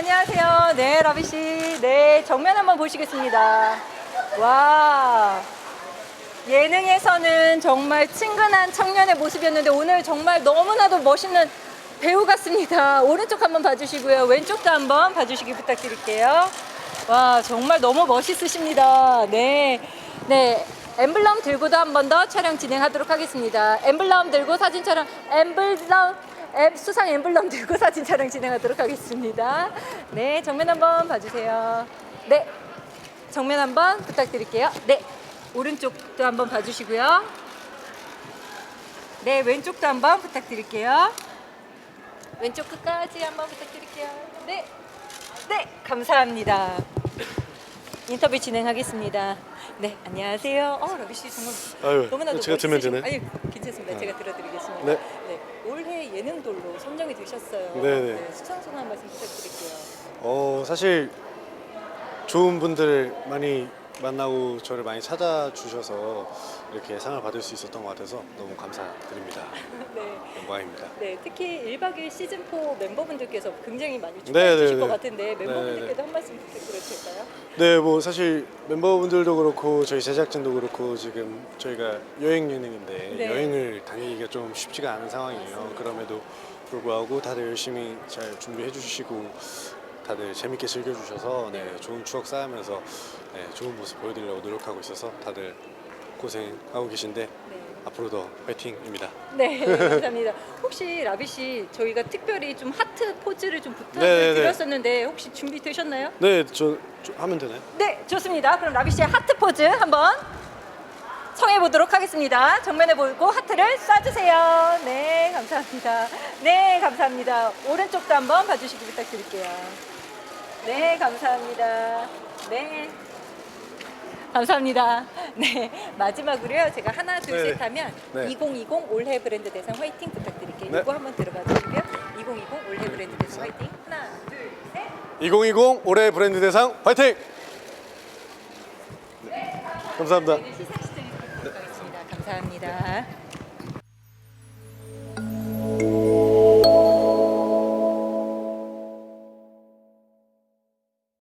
안녕하세요. 네, 라비 씨. 네, 정면 한번 보시겠습니다. 와. 예능에서는 정말 친근한 청년의 모습이었는데 오늘 정말 너무나도 멋있는 배우 같습니다. 오른쪽 한번 봐주시고요. 왼쪽도 한번 봐주시기 부탁드릴게요. 와, 정말 너무 멋있으십니다. 네. 네. 엠블럼 들고도 한 번 더 촬영 진행하도록 하겠습니다. 엠블럼 들고 사진 촬영, 엠블럼, 엠- 수상 엠블럼 들고 사진 촬영 진행하도록 하겠습니다. 네, 정면 한번 봐주세요. 네, 정면 한번 부탁드릴게요. 네, 오른쪽도 한번 봐주시고요. 네, 왼쪽도 한번 부탁드릴게요. 왼쪽 끝까지 한번 부탁드릴게요. 네, 네, 감사합니다. 인터뷰 진행하겠습니다. 네, 안녕하세요. 어, 러비 씨 정말 아유, 너무나도 제가 들면 멋있으시고- 되나요? 아니, 괜찮습니다. 제가 들어드리겠습니다. 네. 예능돌로 선정이 되셨어요. 네네. 수상 소감 말씀 부탁드릴게요. 어 사실 좋은 분들 많이 만나고 저를 많이 찾아주셔서 이렇게 상을 받을 수 있었던 것 같아서 너무 감사드립니다. 네. 영광입니다. 네, 특히 1박 2일 시즌 4 멤버분들께서 굉장히 많이 네, 축하해 주실 네, 것 네. 같은데 멤버분들께도 네, 네. 한 말씀 부탁드려도 될까요? 네, 뭐 사실 멤버분들도 그렇고 저희 제작진도 그렇고 지금 저희가 여행 예능인데 네. 여행을 다니기가 좀 쉽지가 않은 상황이에요. 그럼에도 불구하고 다들 열심히 잘 준비해 주시고 다들 재밌게 즐겨 주셔서 네, 좋은 추억 쌓으면서 네, 좋은 모습 보여드리려고 노력하고 있어서 다들 고생하고 계신데 네. 앞으로도 파이팅입니다. 네, 감사합니다. 혹시 라비 씨 저희가 특별히 좀 하트 포즈를 좀 부탁을 네, 네, 네. 드렸었는데 혹시 준비되셨나요? 네, 저, 저 하면 되나요? 네, 좋습니다. 그럼 라비 씨의 하트 포즈 한번 청해 보도록 하겠습니다. 정면에 보고 하트를 쏴주세요. 네, 감사합니다. 네, 감사합니다. 오른쪽도 한번 봐주시기 부탁드릴게요. 네, 감사합니다. 네. 감사합니다. 네, 마지막으로요. 제가 하나, 둘, 네, 셋 네. 하면 네. 2020 올해 브랜드 대상 화이팅 부탁드릴게요. 네. 이거 한번 들어봐 주시고요. 2020 올해 브랜드 대상 화이팅. 하나, 둘, 셋. 2020 올해 브랜드 대상 파이팅! 네. 감사합니다. 저희는 시상 시청에 보도록 하겠습니다. 감사합니다.